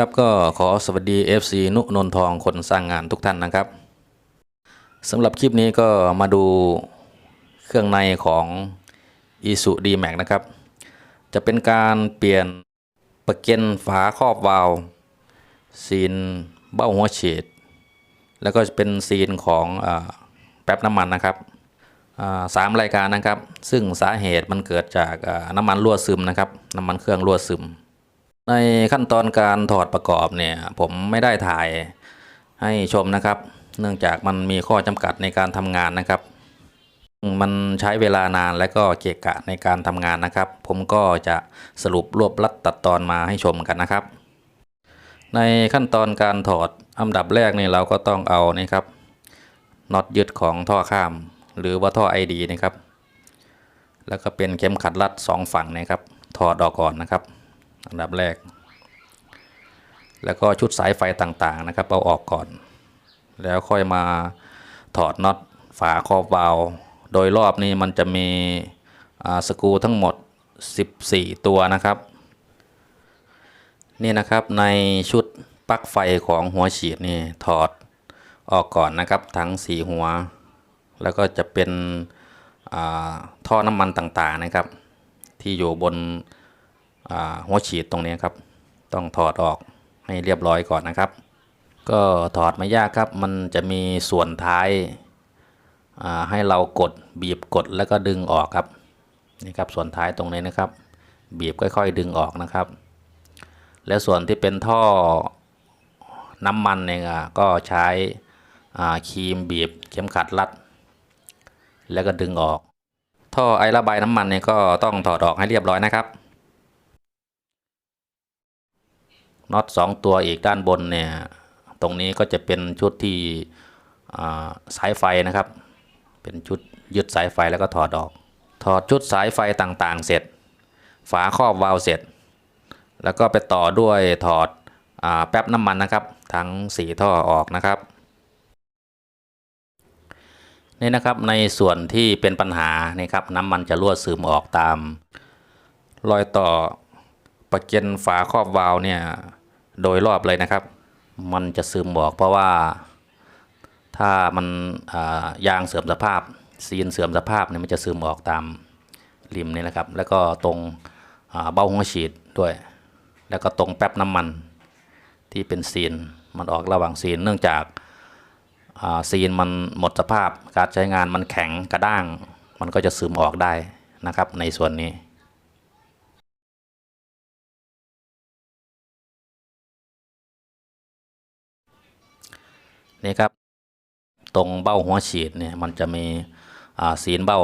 ครับก็ขอสวัสดี FC นุนนทองคนสร้างงานทุกท่านนะครับสำหรับคลิปนี้ก็มาดูเครื่องในของ i s u d m a x นะครับ จะเป็นการเปลี่ยนประเก็นฝาครอบวาล์วซีนเบ้าหัวฉีด แล้วก็เป็นซีนของอแป๊บน้ำมันนะครับสามรายการนะครับ ซึ่งสาเหตุมันเกิดจากน้ำมันรั่วซึมนะครับน้ำมันเครื่องรั่วซึม ในขั้นตอนการถอดประกอบเนี่ยผมไม่ได้ถ่ายให้ชมนะครับ เนื่องจากมันมีข้อจำกัดในการทำงานนะครับ มันใช้เวลานานและก็เกะกะในการทำงานนะครับ ผมก็จะสรุปรวบลัดตัดตอนมาให้ชมกันนะครับ ในขั้นตอนการถอดอันดับแรกนี่เราก็ต้องเอานี่ครับน็อตยึดของท่อข้าม หรือว่าท่อไอดีนะครับ แล้วก็เป็นเข็มขัดรัดสองฝั่งนะครับ ถอดออกก่อนนะครับ อันดับแรก แล้วก็ชุดสายไฟต่างๆนะครับเอาออกก่อน แล้วค่อยมาถอดน็อตฝาครอบวาล์วโดยรอบนี้มันจะมีสกรูทั้งหมด 14 ตัวนะครับ นี่นะครับในชุดปลั๊กไฟของหัวฉีดนี่ถอดออกก่อนนะครับทั้งสีหัว แล้วก็จะเป็นท่อน้ำมันต่างๆนะครับ ที่อยู่บน หัวฉีดตรงนี้ครับ ต้องถอดออกให้เรียบร้อยก่อนนะครับ ก็ถอดไม่ยากครับ มันจะมีส่วนท้ายาให้เรากดบีบกดแล้วก็ดึงออกครับนี่ครับส่วนท้ายตรงนี้นะครับ บีบค่อยๆดึงออกนะครับ และส่วนที่เป็นท่อน้ำมันเนี่ยอะก็ใช้ครีมบีบเข็มขัดรัด แล้วก็ดึงออก ท่อไอระบายน้ำมันเนี่ยก็ต้องถอดออกให้เรียบร้อยนะครับ น็อตสองตัวอีกด้านบนเนี่ยตรงนี้ก็จะเป็นชุดที่สายไฟนะครับ เป็นชุดยึดสายไฟแล้วก็ถอดออก ถอดชุดสายไฟต่างๆ เสร็จ ฝาครอบวาล์วเสร็จ แล้วก็ไปต่อด้วยถอดอแป๊บน้ำมันนะครับ ทั้งสีท่อออกนะครับนี่นะครับในส่วนที่เป็นปัญหานี่ครับน้ำมันจะรั่วซึมออกตาม รอยต่อประเก็นฝาครอบวาล์วเนี่ย โดยรอบเลยนะครับ มันจะซึมออกเพราะว่าถ้ามันยางเสื่อมสภาพ ซีนเสื่อมสภาพเนี่ยมันจะซึมออกตามริมนี่นะครับ แล้วก็ตรงเบ้าหัวฉีดด้วย แล้วก็ตรงแป๊บน้ำมันที่เป็นซีนมันออกระหว่างซีนเนื่องจากซีนมันหมดสภาพการใช้งานมันแข็งกระด้าง มันก็จะซึมออกได้นะครับในส่วนนี้ นี่ครับ ตรงเบ้าหัวฉีดเนี่ยมันจะมีสีนเบ้า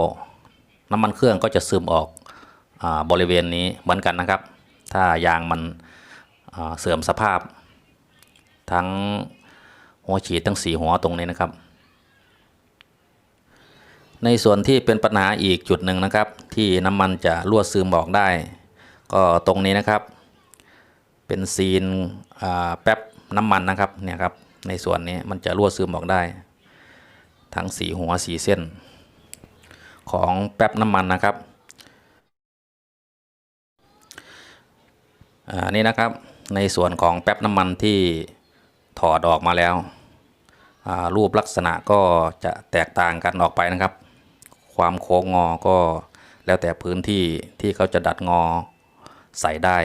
น้ำมันเครื่องก็จะซึมออกอบริเวณนี้เหมือนกันนะครับ ถ้ายางมันเสื่อมสภาพ ทั้งหัวฉีดทั้งสีหัวตรงนี้นะครับ ในส่วนที่เป็นปัญหาอีกจุดหนึ่งนะครับ ที่น้ำมันจะรั่วซึมออกได้ ก็ตรงนี้นะครับ เป็นซีนแป๊บน้ำมันนะครับเนี่ยครับ ในส่วนนี้มันจะรั่วซึมออกได้ ทั้งสีหัวสีเส้น ของแป๊บน้ำมันนะครับอ่านี่นะครับในส่วนของแป๊บน้ำมันที่ถอดออกมาแล้วอ่ารูปลักษณะก็จะแตกต่างกันออกไปนะครับ ความโค้งงอก็แล้วแต่พื้นที่ที่เขาจะดัดงอใส่ได้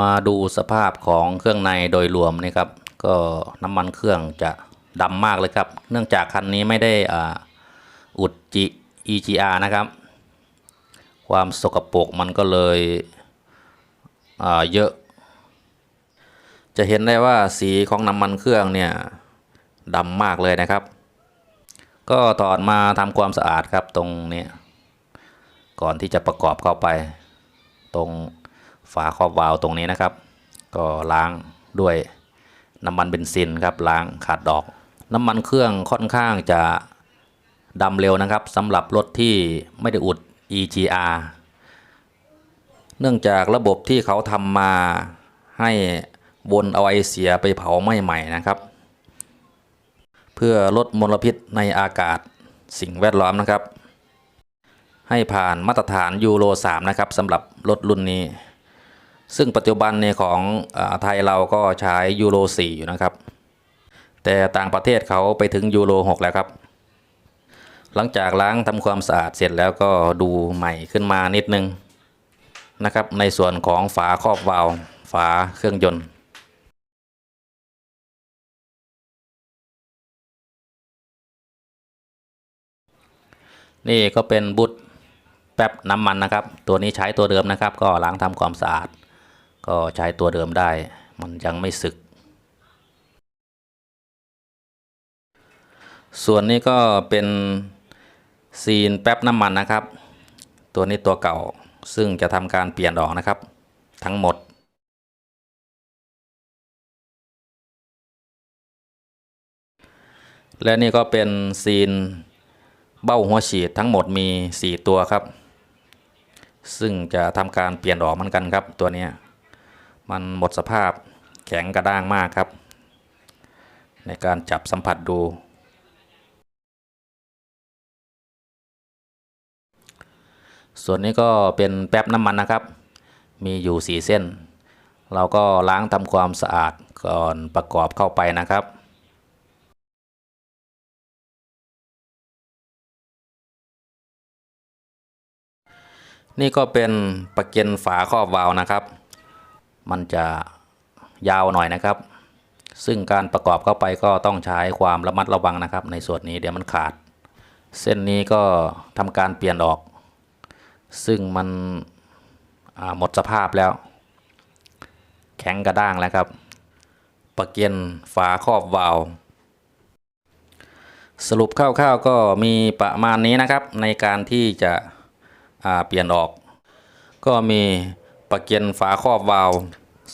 มาดูสภาพของเครื่องในโดยรวมนี่ครับ ก็น้ำมันเครื่องจะดำมากเลยครับ เนื่องจากคันนี้ไม่ได้อ่าอุด G EGR นะครับ ความสกปรกมันก็เลยเยอะ จะเห็นได้ว่าสีของน้ำมันเครื่องเนี่ยดำมากเลยนะครับ ก็ถอดมาทำความสะอาดครับตรงนี้ ก่อนที่จะประกอบเข้าไปตรง ฝาครอบวาล์วตรงนี้นะครับ ก็ล้างด้วยน้ำมันเบนซินครับล้างขัดออก น้ำมันเครื่องค่อนข้างจะดำเร็วนะครับสำหรับรถที่ไม่ได้อุด EGR เนื่องจากระบบที่เขาทำมาให้วนเอาไอเสียไปเผาไหม้ใหม่นะครับ เพื่อลดมลพิษในอากาศสิ่งแวดล้อมนะครับ ให้ผ่านมาตรฐานยูโร 3 นะครับสำหรับรถรุ่นนี้ ซึ่งปัจจุบันเนี่ยของอไทยเราก็ใช้ยูโร4อยู่นะครับ แต่ต่างประเทศเขาไปถึงยูโร6แล้วครับ หลังจากล้างทำความสะอาดเสร็จแล้วก็ดูใหม่ขึ้นมานิดนึงนะครับ ในส่วนของฝาครอบวาล์วฝาเครื่องยนต์นี่ก็เป็นบุตรแป๊บน้ำมันนะครับ ตัวนี้ใช้ตัวเดิมนะครับ ก็ล้างทำความสะอาด ก็ใช้ตัวเดิมได้ มันยังไม่สึก ส่วนนี้ก็เป็นซีนแป๊บน้ำมันนะครับ ตัวนี้ตัวเก่าซึ่งจะทำการเปลี่ยนออกนะครับ ทั้งหมดและนี่ก็เป็นซีนเบ้าหัวฉีดทั้งหมดมี 4 ตัวครับ ซึ่งจะทำการเปลี่ยนออกเหมือนกันครับตัวนี้ มันหมดสภาพแข็งกระด้างมากครับ ในการจับสัมผัสดู ส่วนนี้ก็เป็นแป๊บน้ำมันนะครับ มีอยู่ 4 เส้น เราก็ล้างทำความสะอาดก่อนประกอบเข้าไปนะครับนี่ก็เป็นประเก็นฝาครอบวาล์วนะครับ มันจะยาวหน่อยนะครับ ซึ่งการประกอบเข้าไปก็ต้องใช้ความระมัดระวังนะครับ ในส่วนนี้เดี๋ยวมันขาด เส้นนี้ก็ทำการเปลี่ยนออก ซึ่งมันหมดสภาพแล้ว แข็งกระด้างแล้วครับ ประเก็นฝาครอบวาล์วสรุปคร่าวๆก็มีประมาณนี้นะครับ ในการที่จะเปลี่ยนออก ก็มี ประเก็นฝาครอบวาล์ว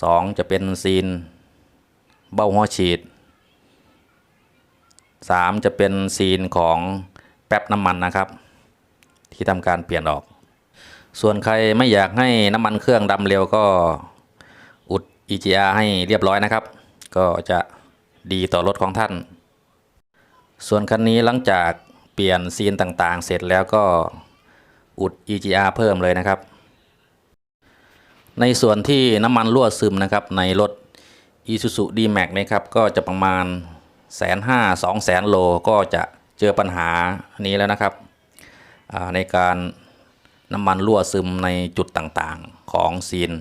สองจะเป็นซีน เบ้าหัวฉีดสามจะเป็นซีนของแป๊บน้ำมันนะครับ ที่ทำการเปลี่ยนออก ส่วนใครไม่อยากให้น้ำมันเครื่องดำเร็วก็อุด EGR ให้เรียบร้อยนะครับ ก็จะดีต่อรถของท่าน ส่วนคันนี้หลังจากเปลี่ยนซีนต่างๆ เสร็จแล้วก็อุด EGR เพิ่มเลยนะครับ ในส่วนที่น้ำมันรั่วซึมนะครับในรถ Isuzu D-Max นะครับก็จะประมาณแสนห้าสองแสนโลก็จะเจอปัญหานี้แล้วนะครับในการน้ำมันรั่วซึมในจุดต่างๆของซีน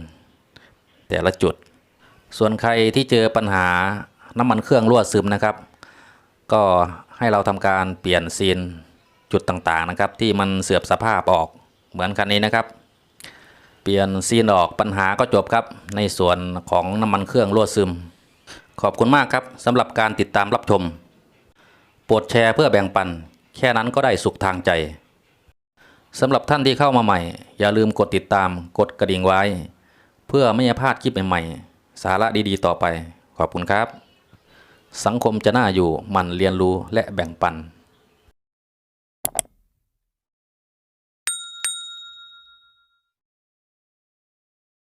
แต่ละจุด ส่วนใครที่เจอปัญหาน้ำมันเครื่องรั่วซึมนะครับ ก็ให้เราทำการเปลี่ยนซีนจุดต่างๆนะครับ ที่มันเสื่อมสภาพออกเหมือนคันนี้นะครับ ปลี่ยนซีนออกปัญหาก็จบครับ ในส่วนของน้ำมันเครื่องรั่วซึม ขอบคุณมากครับสำหรับการติดตามรับชม โปรดแชร์เพื่อแบ่งปัน แค่นั้นก็ได้สุขทางใจสำหรับท่านที่เข้ามาใหม่ อย่าลืมกดติดตามกดกระดิ่งไว้ เพื่อไม่ให้พลาดคลิปใหม่ๆ สาระดีๆ ต่อไป ขอบคุณครับ สังคมจะน่าอยู่มันเรียนรู้และแบ่งปัน